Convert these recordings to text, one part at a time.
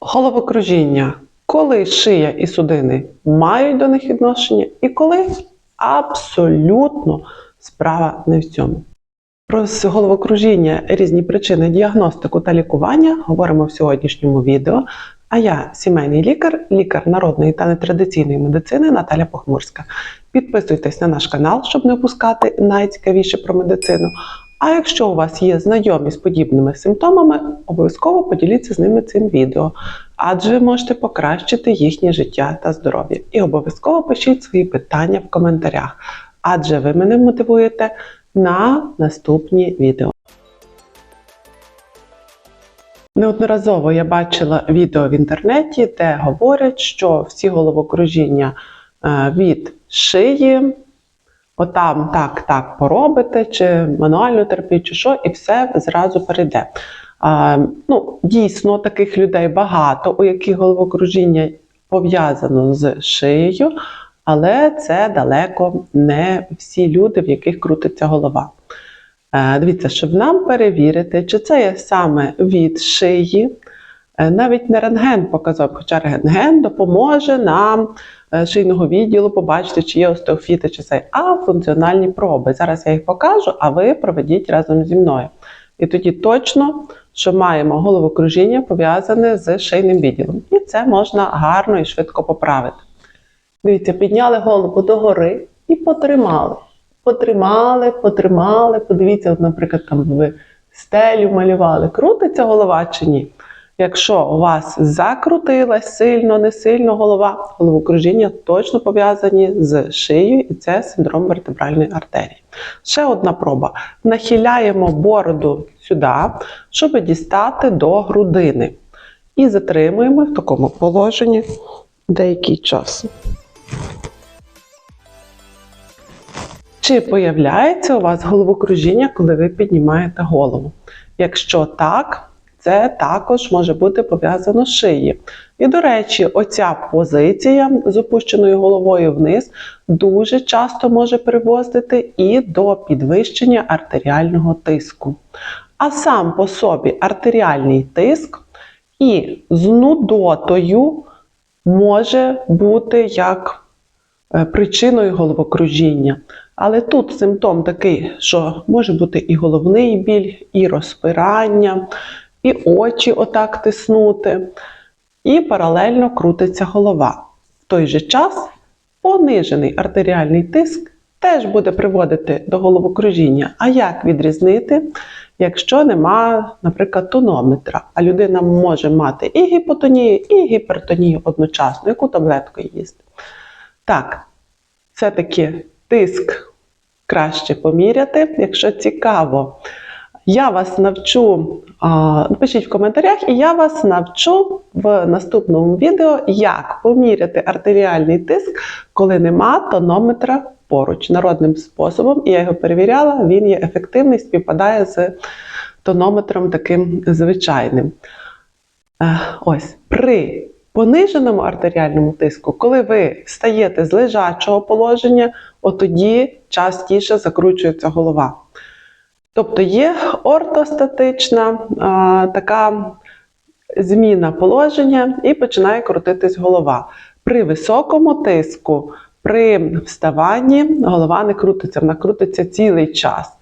Головокружіння. Коли шия і судини мають до них відношення, і коли абсолютно справа не в цьому. Про головокружіння, різні причини, діагностику та лікування говоримо в сьогоднішньому відео. А я сімейний лікар, лікар народної та нетрадиційної медицини Наталя Похмурська. Підписуйтесь на наш канал, щоб не опускати найцікавіше про медицину. А якщо у вас є знайомі з подібними симптомами, обов'язково поділіться з ними цим відео, адже ви можете покращити їхнє життя та здоров'я. І обов'язково пишіть свої питання в коментарях, адже ви мене мотивуєте на наступні відео. Неодноразово я бачила відео в інтернеті, де говорять, що всі головокружіння е, від шиї, отам так, так поробите, чи мануальну терапію, чи що, і все зразу перейде. А, ну, Дійсно, таких людей багато, у яких головокружіння пов'язано з шиєю, але це далеко не всі люди, в яких крутиться голова. Е, Дивіться, щоб нам перевірити, чи це є саме від шиї. е, Навіть не рентген показав, хоча рентген допоможе нам шийного відділу побачити, чи є остеофіти, чи це, а функціональні проби. Зараз я їх покажу, а ви проведіть разом зі мною. І тоді точно, що маємо головокружіння пов'язане з шийним відділом. І це можна гарно і швидко поправити. Дивіться, підняли голову догори і потримали. Потримали, потримали. Подивіться, от, наприклад, там ви стелю малювали. Крутиться голова чи ні? Якщо у вас закрутилась сильно, не сильно голова, головокружіння точно пов'язані з шиєю, і це синдром вертебральної артерії. Ще одна проба. Нахиляємо бороду сюди, щоб дістати до грудини. І затримуємо в такому положенні деякий час. Чи появляється у вас головокружіння, коли ви піднімаєте голову? Якщо так, це також може бути пов'язано з шиєю. І, до речі, оця позиція з опущеною головою вниз дуже часто може приводити і до підвищення артеріального тиску. А сам по собі артеріальний тиск і з нудотою може бути як е, причиною головокружіння. Але тут симптом такий, що може бути і головний біль, і розпирання, і очі отак тиснути, і паралельно крутиться голова. В той же час понижений артеріальний тиск теж буде приводити до головокружіння. А як відрізнити, якщо нема, наприклад, тонометра, а людина може мати і гіпотонію, і гіпертонію одночасно, яку таблетку їсти? Так, все-таки тиск краще поміряти, якщо цікаво. Я вас навчу, пишіть в коментарях, і я вас навчу в наступному відео, як поміряти артеріальний тиск, коли нема тонометра поруч народним способом. І я його перевіряла, він є ефективний, співпадає з тонометром таким звичайним. Е, Ось при пониженому артеріальному тиску, коли ви стаєте з лежачого положення, отоді частіше закручується голова. Тобто є ортостатична а, така зміна положення і починає крутитись голова. При високому тиску, при вставанні голова не крутиться, вона крутиться цілий час.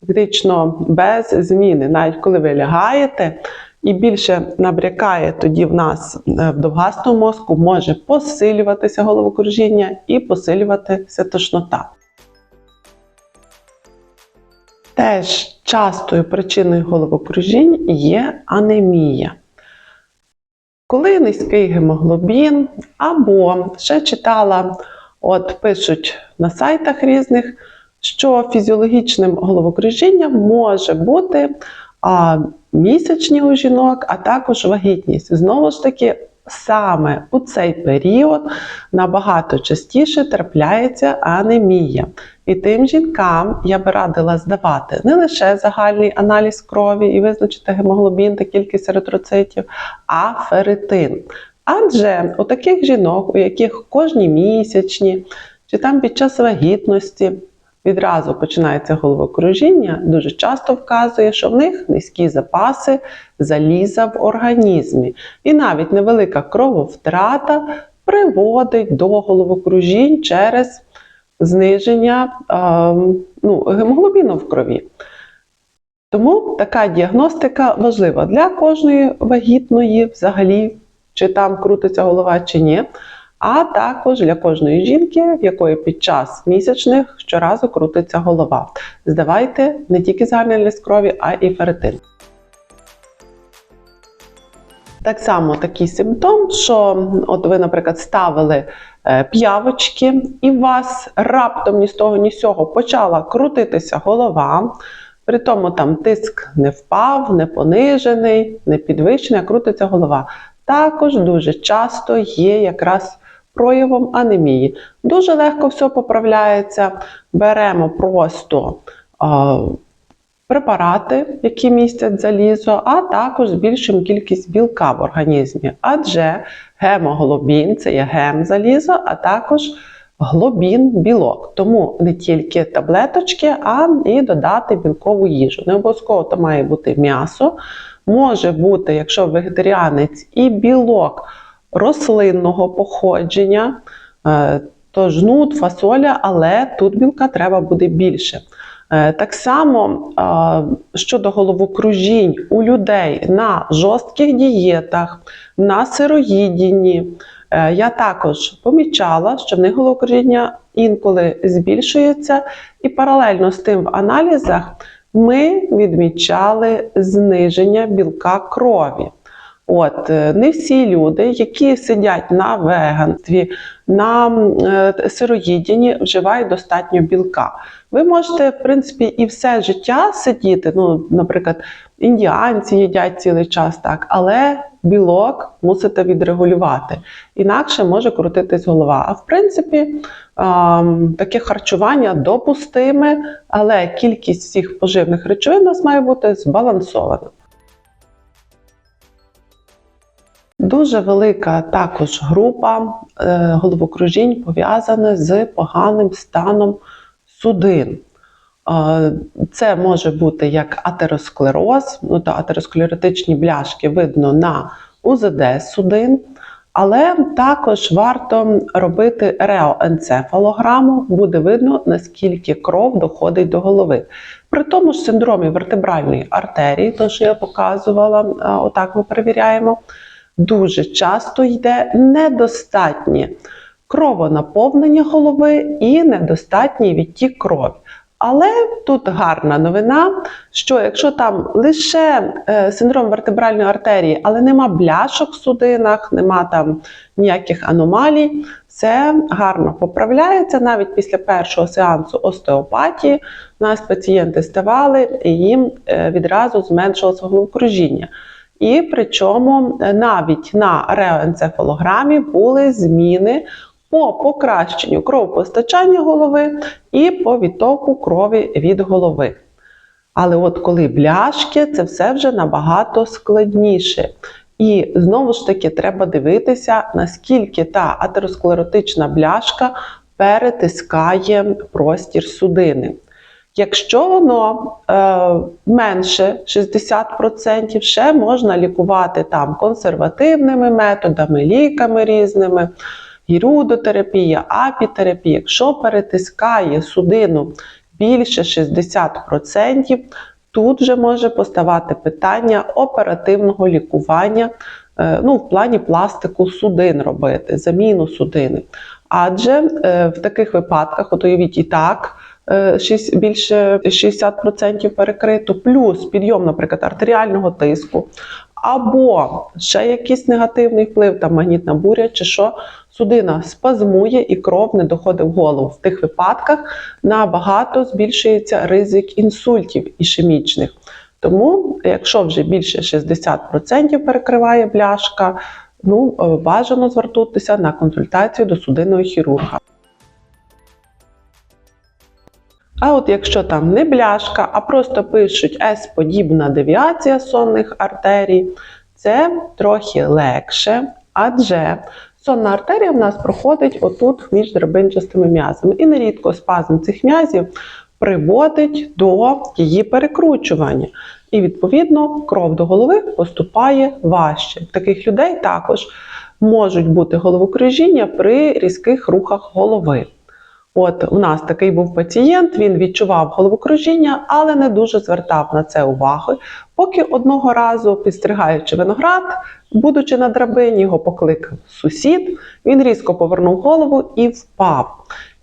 Фактично без зміни. Навіть коли ви лягаєте і більше набрякає, тоді в нас е, в довгастому мозку може посилюватися головокружіння і посилюватися тошнота. Теж частою причиною головокружінь є анемія. Коли низький гемоглобін, або ще читала, от пишуть на сайтах різних, що фізіологічним головокружінням може бути а, місячні у жінок, а також вагітність. Знову ж таки, саме у цей період набагато частіше трапляється анемія. І тим жінкам я би радила здавати не лише загальний аналіз крові і визначити гемоглобін та кількість еритроцитів, а ферритин. Адже у таких жінок, у яких кожні місячні, чи там під час вагітності відразу починається головокружіння, дуже часто вказує, що в них низькі запаси заліза в організмі. І навіть невелика крововтрата приводить до головокружінь через зниження е, ну, гемоглобіну в крові. Тому така діагностика важлива для кожної вагітної, взагалі, чи там крутиться голова, чи ні, а також для кожної жінки, в якої під час місячних щоразу крутиться голова. Здавайте не тільки загальний аналіз крові, а і ферритин. Так само такий симптом, що от ви, наприклад, ставили е, п'явочки, і у вас раптом ні з того, ні з цього почала крутитися голова. При тому там тиск не впав, не понижений, не підвищений, а крутиться голова. Також дуже часто є якраз проявом анемії. Дуже легко все поправляється. Беремо просто а, препарати, які містять залізо, а також збільшуємо кількість білка в організмі. Адже гемоглобін це є гем залізо, а також глобін білок. Тому не тільки таблеточки, а і додати білкову їжу. Не обов'язково то має бути м'ясо. Може бути, якщо вегетаріанець і білок рослинного походження, е, то жнут, фасоля, але тут білка треба буде більше. Е, Так само е, щодо головокружінь у людей на жорстких дієтах, на сироїдінні, я також помічала, що в них головокружіння інколи збільшується, і паралельно з тим в аналізах ми відмічали зниження білка крові. От е, не всі люди, які сидять на веганстві, на е, сироїдінні, вживають достатньо білка. Ви можете, в принципі, і все життя сидіти. Ну, наприклад, індіанці їдять цілий час так, але білок мусите відрегулювати. Інакше може крутитись голова. А в принципі, таке харчування допустиме, але кількість всіх поживних речовин у нас має бути збалансована. Дуже велика також група е, головокружінь пов'язана з поганим станом судин. Е, Це може бути як атеросклероз, ну то атеросклеротичні бляшки видно на УЗД судин, але також варто робити реоенцефалограму, буде видно, наскільки кров доходить до голови. При тому ж синдромі вертебральної артерії, то що я показувала, е, отак ми перевіряємо дуже часто йде недостатнє кровонаповнення голови і недостатній відтік крові. Але тут гарна новина, що якщо там лише е, синдром вертебральної артерії, але нема бляшок в судинах, нема там ніяких аномалій, все гарно поправляється навіть після першого сеансу остеопатії. У нас пацієнти ставали і їм е, відразу зменшилося головокружіння. І причому е, навіть на реоенцефалограмі були зміни по покращенню кровопостачання голови і по відтоку крові від голови. Але от коли бляшки, це все вже набагато складніше. І знову ж таки треба дивитися, наскільки та атеросклеротична бляшка перетискає простір судини. Якщо воно е, менше 60%, ще можна лікувати там консервативними методами, ліками різними, гірудотерапія, апітерапія. Якщо перетискає судину більше 60%, тут вже може поставати питання оперативного лікування, е, ну, в плані пластику судин робити, заміну судини. Адже е, в таких випадках, от уявіть і так. Е, шість- більше 60% перекрито, плюс підйом, наприклад, артеріального тиску, або ще якийсь негативний вплив, там магнітна буря, чи що судина спазмує і кров не доходить в голову. В тих випадках набагато збільшується ризик інсультів ішемічних. Тому, якщо вже більше 60% перекриває бляшка, ну е, бажано звернутися на консультацію до судинного хірурга. А от якщо там не бляшка, а просто пишуть С-подібна девіація сонних артерій, це трохи легше, адже сонна артерія в нас проходить отут між драбинчастими м'язами. І нерідко спазм цих м'язів приводить до її перекручування. І, відповідно, кров до голови поступає важче. Таких людей також можуть бути головокружіння при різких рухах голови. От у нас такий був пацієнт, він відчував головокружіння, але не дуже звертав на це увагу. Поки одного разу, підстригаючи виноград, будучи на драбині, його покликав сусід, він різко повернув голову і впав.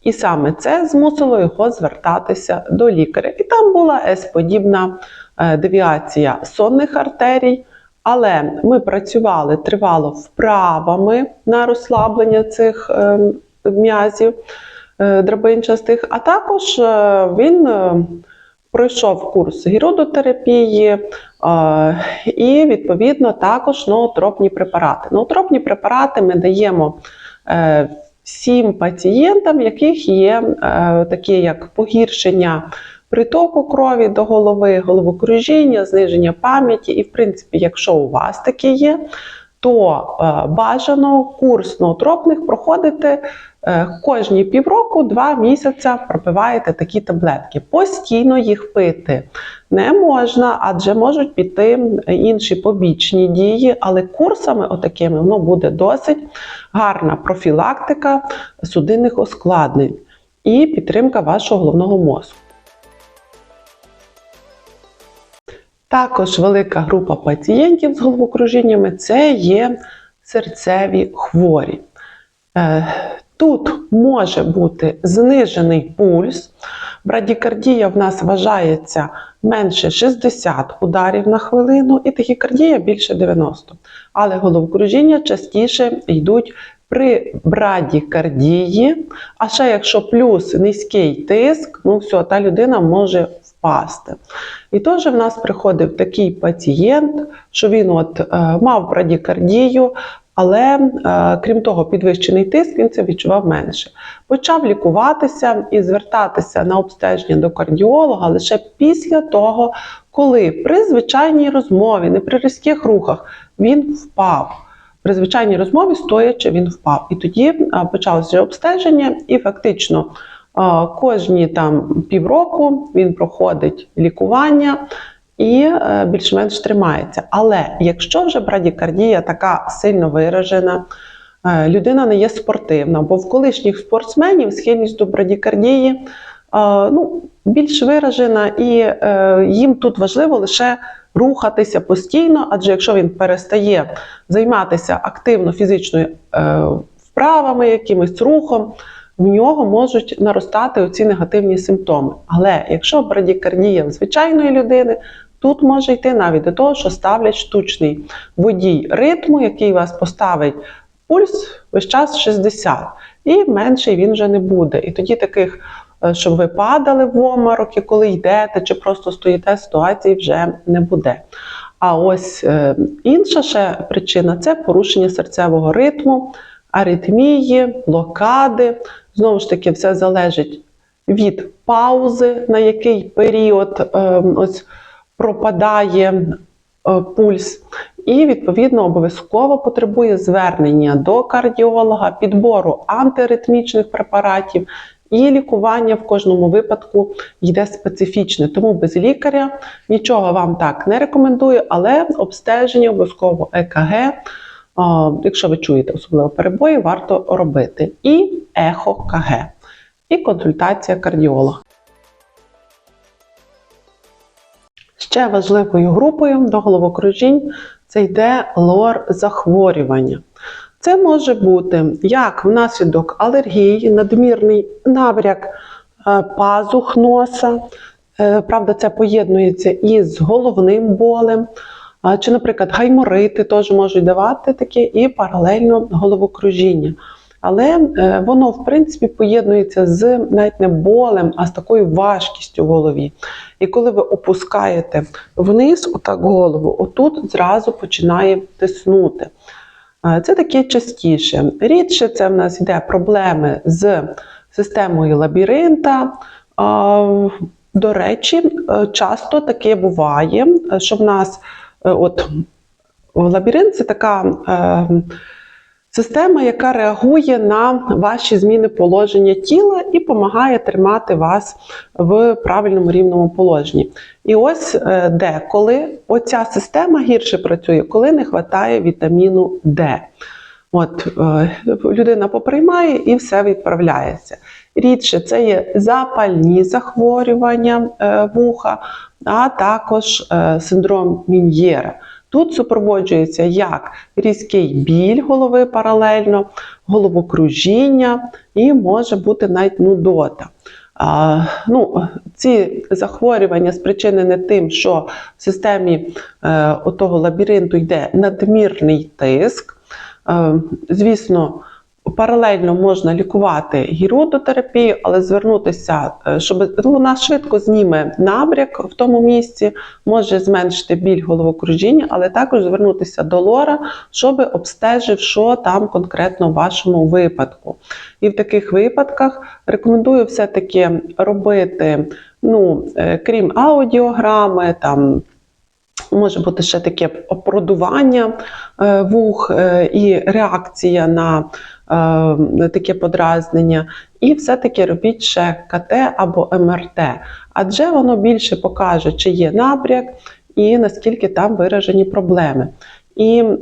І саме це змусило його звертатися до лікаря. І там була С-подібна е, девіація сонних артерій. Але ми працювали тривало вправами на розслаблення цих е, м'язів драбинчастих, а також е, він е, пройшов курс гіродотерапії е, і, відповідно, також ноотропні препарати. Ноотропні препарати ми даємо е, всім пацієнтам, в яких є е, такі як погіршення притоку крові до голови, головокружіння, зниження пам'яті. І, в принципі, якщо у вас таке є, то е, бажано курс ноотропних проходити е, кожні півроку, два місяця пропиваєте такі таблетки. Постійно їх пити не можна, адже можуть піти інші побічні дії, але курсами отакими воно буде досить гарна профілактика судинних ускладнень і підтримка вашого головного мозку. Також велика група пацієнтів з головокружіннями це є серцеві хворі. Тут може бути знижений пульс. Брадікардія в нас вважається менше 60 ударів на хвилину, і тахікардія більше 90. Але головокружіння частіше йдуть при брадікардії, а ще якщо плюс низький тиск, ну все, та людина може впасти. І теж в нас приходив такий пацієнт, що він от е, мав брадікардію, але е, крім того, підвищений тиск він це відчував менше. Почав лікуватися і звертатися на обстеження до кардіолога лише після того, коли при звичайній розмові, не при різких рухах, він впав. При звичайній розмові стоячи, він впав. І тоді е, почалося обстеження, і фактично е, кожні там півроку він проходить лікування і е, більш-менш тримається. Але якщо вже брадікардія така сильно виражена, е, людина не є спортивна, бо в колишніх спортсменів схильність до брадікардії е, ну, більш виражена, і їм тут важливо лише рухатися постійно, адже якщо він перестає займатися активно фізичною вправами, якимось рухом, в нього можуть наростати оці негативні симптоми. Але якщо брадікардія звичайної людини, тут може йти навіть до того, що ставлять штучний водій ритму, який вас поставить пульс весь час 60, і менший він вже не буде. І тоді таких, е, щоб ви падали в омороки, коли йдете, чи просто стоїте, ситуації вже не буде. А ось е, інша ще причина це порушення серцевого ритму, аритмії, блокади. Знову ж таки, все залежить від паузи, на який період е, ось пропадає е, пульс, і, відповідно, обов'язково потребує звернення до кардіолога, підбору антиритмічних препаратів. І лікування в кожному випадку йде специфічне, тому без лікаря нічого вам так не рекомендую, але обстеження обов'язково ЕКГ, якщо ви чуєте особливо перебої, варто робити. І ехо КГ, і консультація кардіолога. Ще важливою групою до головокружінь це йде лор захворювання. Це може бути як внаслідок алергії, надмірний набряк е, пазух носа. Е, правда, це поєднується із головним болем. Чи, наприклад, гайморити теж можуть давати таке, і паралельно головокружіння. Але е, воно, в принципі, поєднується з навіть не болем, а з такою важкістю в голові. І коли ви опускаєте вниз, отак голову, отут зразу починає тиснути. Це таке частіше. Рідше це в нас йде проблеми з системою лабіринта. До речі, е, часто таке буває, що в нас е, от лабіринт це така Система, яка реагує на ваші зміни положення тіла і допомагає тримати вас в правильному рівному положенні. І ось е, деколи оця система гірше працює, коли не вистачає вітаміну Д. От е, людина поприймає і все відправляється. Рідше це є запальні захворювання е, вуха, а також е, синдром Мін'єра. Тут супроводжується як різкий біль голови паралельно, головокружіння і може бути навіть нудота. А, ну, ці захворювання спричинені тим, що в системі е, отого лабіринту йде надмірний тиск. Е, звісно, Паралельно можна лікувати гірудотерапію, але звернутися, е, щоб вона швидко зніме набряк в тому місці, може зменшити біль головокружіння, але також звернутися до лора, щоб обстежив, що там конкретно в вашому випадку. І в таких випадках рекомендую все-таки робити, ну, е, крім аудіограми, там. Може бути ще таке продування е, вух і реакція на таке подразнення. І все-таки робіть ще КТ або МРТ, адже воно більше покаже, чи є набряк і наскільки там виражені проблеми. І е,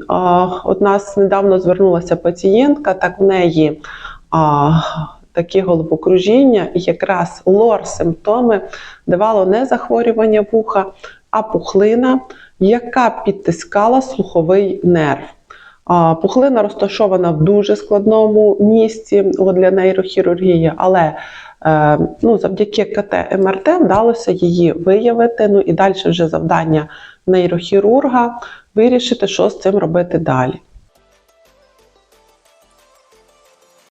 от нас недавно звернулася пацієнтка, так в неї. Е, Такі головокружіння, і якраз лор-симптоми давало не захворювання вуха, а пухлина, яка підтискала слуховий нерв. Пухлина розташована в дуже складному місці для нейрохірургії, але е, ну, завдяки КТ МРТ вдалося її виявити. Ну і далі вже завдання нейрохірурга вирішити, що з цим робити далі.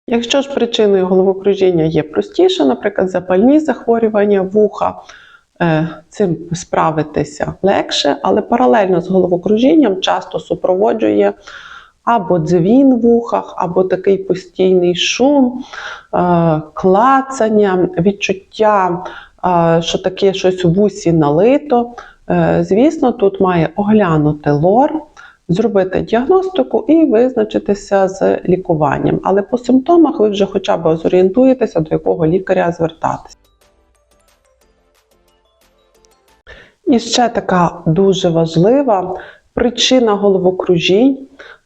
Якщо ж причиною головокружіння є простіше, наприклад, запальні захворювання вуха, е, цим справитися легше, але паралельно з головокружінням часто супроводжує або дзвін в вухах, або такий постійний шум, е, клацання, відчуття, е, що таке щось у вусі налито. Е, звісно, тут має оглянути лор, зробити діагностику і визначитися з лікуванням. Але по симптомах ви вже хоча б зорієнтуєтеся, до якого лікаря звертатися. І ще така дуже важлива причина головокружінь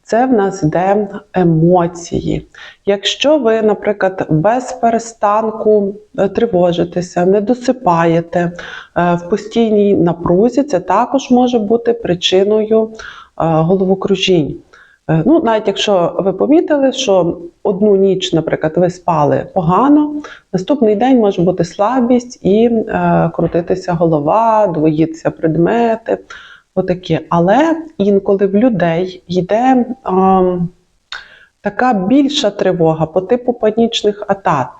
це в нас йде емоції. Якщо ви, наприклад, без перестанку е, тривожитеся, не досипаєте е, в постійній напрузі, це також може бути причиною е, головокружінь. Ну, Навіть якщо ви помітили, що одну ніч, наприклад, ви спали погано, наступний день може бути слабість і крутитися голова, двоїться предмети. Отаке. Але інколи в людей йде а, така більша тривога по типу панічних атак,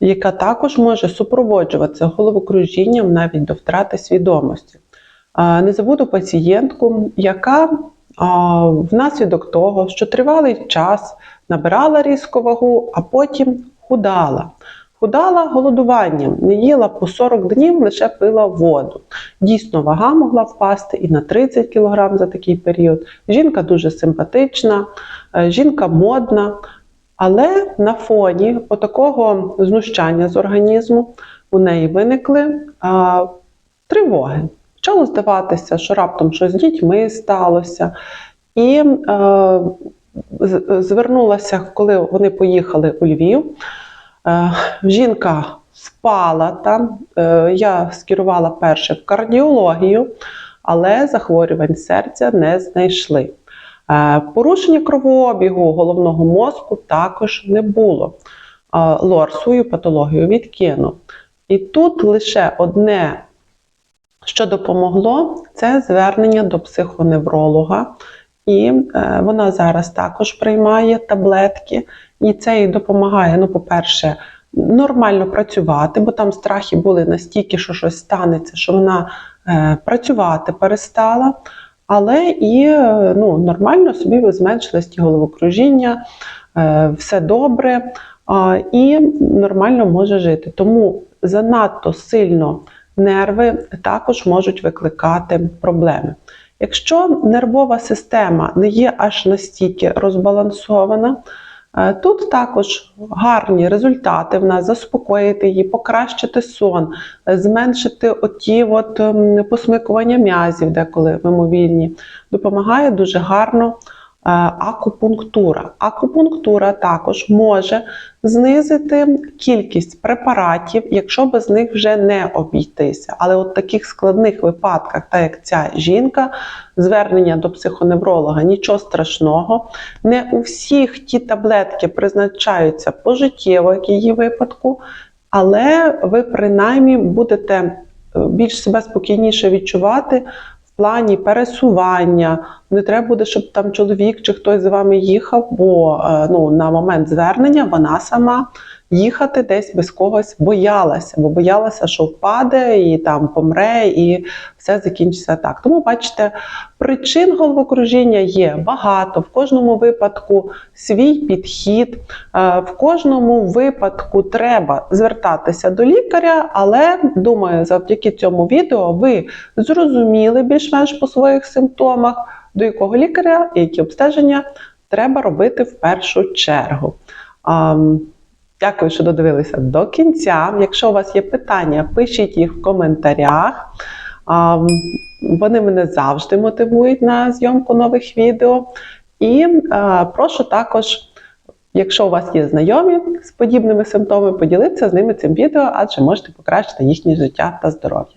яка також може супроводжуватися головокружінням навіть до втрати свідомості. А, не забуду пацієнтку, яка а, внаслідок того, що тривалий час набирала різку вагу, а потім худала. Худала голодуванням, не їла по 40 днів, лише пила воду. Дійсно, вага могла впасти і на 30 кг за такий період. Жінка дуже симпатична, е, жінка модна. Але на фоні такого знущання з організму у неї виникли а, тривоги. Почало здаватися, що раптом щось з дітьми сталося. І а, звернулася, коли вони поїхали у Львів. Е, жінка впала там. Е, я скерувала перше в кардіологію, але захворювань серця не знайшли. Е, порушення кровообігу головного мозку також не було. Лор свою патологію відкинув. І тут лише одне, що допомогло, це звернення до психоневролога. І вона зараз також приймає таблетки. І це їй допомагає, ну, по-перше, нормально працювати, бо там страхи були настільки, що щось станеться, що вона е, працювати перестала. Але і е, ну, нормально собі зменшилось ті головокружіння, е, все добре е, і нормально може жити. Тому занадто сильно нерви також можуть викликати проблеми. Якщо нервова система не є аж настільки розбалансована, тут також гарні результати в нас заспокоїти її, покращити сон, е, зменшити оті от ем, посмикування м'язів, деколи мимовільні, допомагає дуже гарно е, акупунктура. Акупунктура також може знизити кількість препаратів, якщо без них вже не обійтися. Але от в таких складних випадках, так як ця жінка, звернення до психоневролога нічого страшного. Не у всіх ті таблетки призначаються пожиттєво, як її випадку, але ви принаймні будете е, більш себе спокійніше відчувати плані пересування. Не треба буде, щоб там чоловік чи хтось з вами їхав, бо е, ну, на момент звернення вона сама їхати десь без когось боялася, бо боялася, що впаде і там помре, і все закінчиться так. Тому бачите, причин головокружіння є багато. В кожному випадку свій підхід, е, в кожному випадку треба звертатися до лікаря, але думаю, завдяки цьому відео ви зрозуміли більш-менш по своїх симптомах, до якого лікаря які обстеження треба робити в першу чергу. Дякую, що додивилися до кінця. Якщо у вас є питання, пишіть їх в коментарях. Вони мене завжди мотивують на зйомку нових відео. І прошу також, якщо у вас є знайомі з подібними симптомами, поділитися з ними цим відео, адже можете покращити їхнє життя та здоров'я.